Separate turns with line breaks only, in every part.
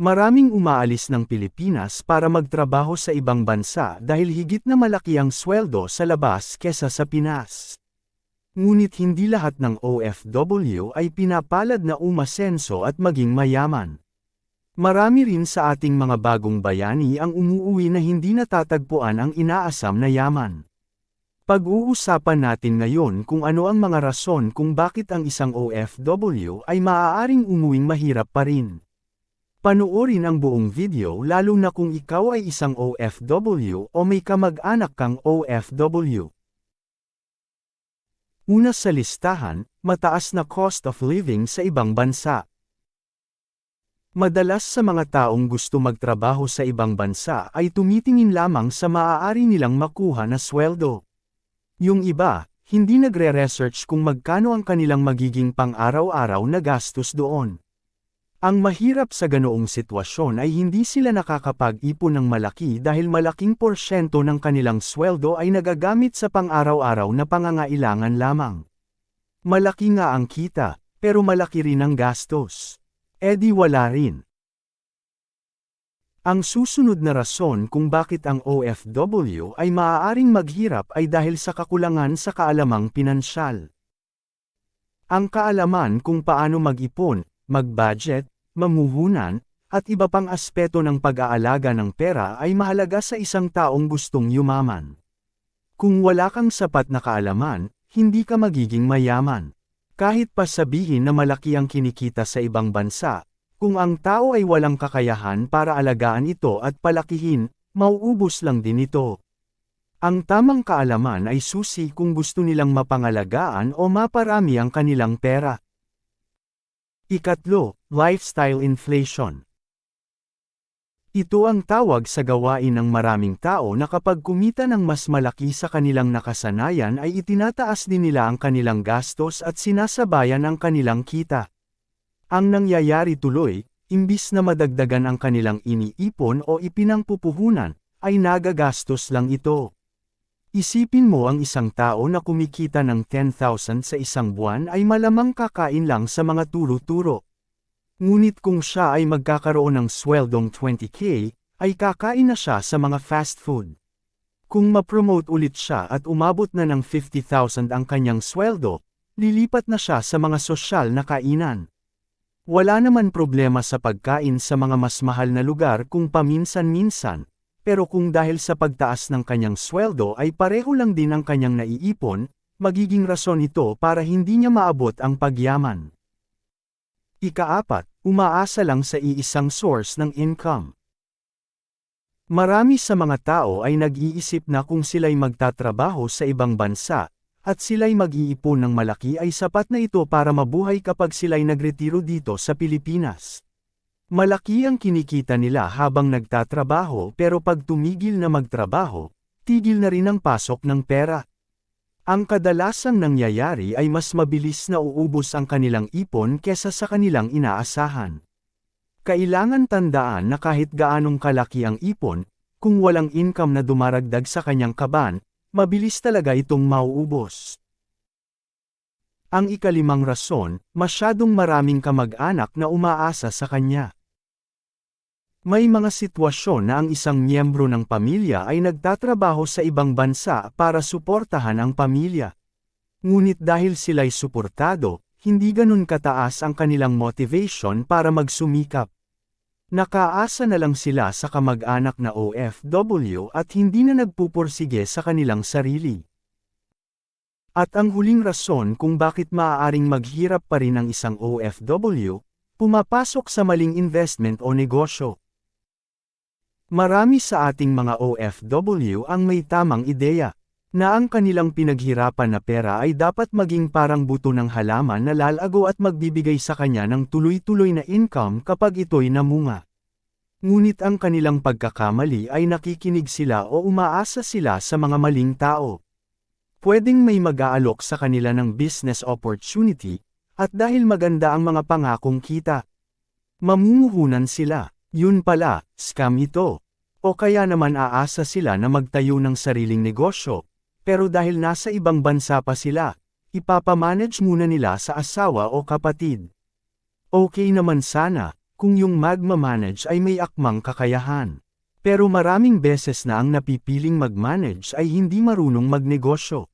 Maraming umaalis ng Pilipinas para magtrabaho sa ibang bansa dahil higit na malaki ang sweldo sa labas kesa sa Pinas. Ngunit hindi lahat ng OFW ay pinapalad na umasenso at maging mayaman. Marami rin sa ating mga bagong bayani ang umuuwi na hindi natatagpuan ang inaasam na yaman. Pag-uusapan natin ngayon kung ano ang mga rason kung bakit ang isang OFW ay maaaring umuwing mahirap pa rin. Panoorin ang buong video lalo na kung ikaw ay isang OFW o may kamag-anak kang OFW. Una sa listahan, mataas na cost of living sa ibang bansa. Madalas sa mga taong gusto magtrabaho sa ibang bansa ay tumitingin lamang sa maaari nilang makuha na sweldo. Yung iba, hindi nagre-research kung magkano ang kanilang magiging pang-araw-araw na gastos doon. Ang mahirap sa ganoong sitwasyon ay hindi sila nakakapag-ipon ng malaki dahil malaking porsyento ng kanilang sweldo ay nagagamit sa pang-araw-araw na pangangailangan lamang. Malaki nga ang kita, pero malaki rin ang gastos. E wala rin. Ang susunod na rason kung bakit ang OFW ay maaaring maghirap ay dahil sa kakulangan sa kaalamang pinansyal. Ang kaalaman kung paano mag-ipon, mag-budget, mamuhunan, at iba pang aspeto ng pag-aalaga ng pera ay mahalaga sa isang taong gustong yumaman. Kung wala kang sapat na kaalaman, hindi ka magiging mayaman. Kahit pa sabihin na malaki ang kinikita sa ibang bansa, kung ang tao ay walang kakayahan para alagaan ito at palakihin, mauubos lang din ito. Ang tamang kaalaman ay susi kung gusto nilang mapangalagaan o maparami ang kanilang pera. Ikatlo, lifestyle inflation. Ito ang tawag sa gawain ng maraming tao na kapag kumita ng mas malaki sa kanilang nakasanayan ay itinataas din nila ang kanilang gastos at sinasabayan ang kanilang kita. Ang nangyayari tuloy, imbis na madagdagan ang kanilang iniipon o ipinangpupuhunan, ay nagagastos lang ito. Isipin mo ang isang tao na kumikita ng 10,000 sa isang buwan ay malamang kakain lang sa mga turo-turo. Ngunit kung siya ay magkakaroon ng sweldong 20k, ay kakain na siya sa mga fast food. Kung ma-promote ulit siya at umabot na ng 50,000 ang kanyang sweldo, lilipat na siya sa mga sosyal na kainan. Wala naman problema sa pagkain sa mga mas mahal na lugar kung paminsan-minsan, pero kung dahil sa pagtaas ng kanyang sweldo ay pareho lang din ang kanyang naiipon, magiging rason ito para hindi niya maabot ang pagyaman. Ikaapat, umaasa lang sa iisang source ng income. Marami sa mga tao ay nag-iisip na kung sila'y magtatrabaho sa ibang bansa, at sila'y mag-iipon ng malaki ay sapat na ito para mabuhay kapag sila'y nagretiro dito sa Pilipinas. Malaki ang kinikita nila habang nagtatrabaho pero pag tumigil na magtrabaho, tigil na rin ang pasok ng pera. Ang kadalasang nangyayari ay mas mabilis na uubos ang kanilang ipon kesa sa kanilang inaasahan. Kailangan tandaan na kahit gaanong kalaki ang ipon, kung walang income na dumaragdag sa kanyang kaban, mabilis talaga itong mauubos. Ang ikalimang rason, masyadong maraming kamag-anak na umaasa sa kanya. May mga sitwasyon na ang isang miyembro ng pamilya ay nagtatrabaho sa ibang bansa para suportahan ang pamilya. Ngunit dahil sila'y suportado, hindi ganun kataas ang kanilang motivation para magsumikap. Nakaasa na lang sila sa kamag-anak na OFW at hindi na nagpupursige sa kanilang sarili. At ang huling rason kung bakit maaaring maghirap pa rin ang isang OFW, pumapasok sa maling investment o negosyo. Marami sa ating mga OFW ang may tamang ideya, na ang kanilang pinaghirapan na pera ay dapat maging parang buto ng halaman na lalago at magbibigay sa kanya ng tuloy-tuloy na income kapag ito'y namunga. Ngunit ang kanilang pagkakamali ay nakikinig sila o umaasa sila sa mga maling tao. Pwedeng may mag-aalok sa kanila ng business opportunity, at dahil maganda ang mga pangakong kita, mamumuhunan sila. Yun pala, scam ito. O kaya naman aasa sila na magtayo ng sariling negosyo, pero dahil nasa ibang bansa pa sila, ipapamanage muna nila sa asawa o kapatid. Okay naman sana, kung yung magmamanage ay may akmang kakayahan. Pero maraming beses na ang napipiling magmanage ay hindi marunong magnegosyo.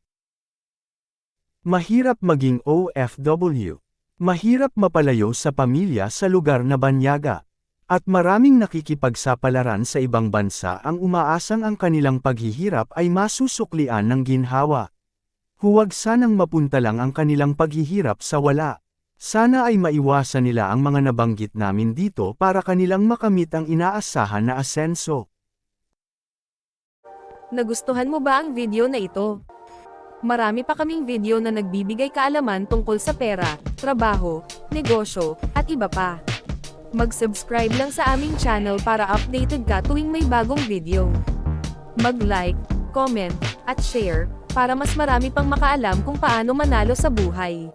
Mahirap maging OFW. Mahirap mapalayo sa pamilya sa lugar na banyaga. At maraming nakikipagsapalaran sa ibang bansa ang umaasang ang kanilang paghihirap ay masusuklian ng ginhawa. Huwag sanang mapunta lang ang kanilang paghihirap sa wala. Sana ay maiwasan nila ang mga nabanggit namin dito para kanilang makamit ang inaasahan na asenso.
Nagustuhan mo ba ang video na ito? Marami pa kaming video na nagbibigay kaalaman tungkol sa pera, trabaho, negosyo, at iba pa. Mag-subscribe lang sa aming channel para updated ka tuwing may bagong video. Mag-like, comment, at share, para mas marami pang makaalam kung paano manalo sa buhay.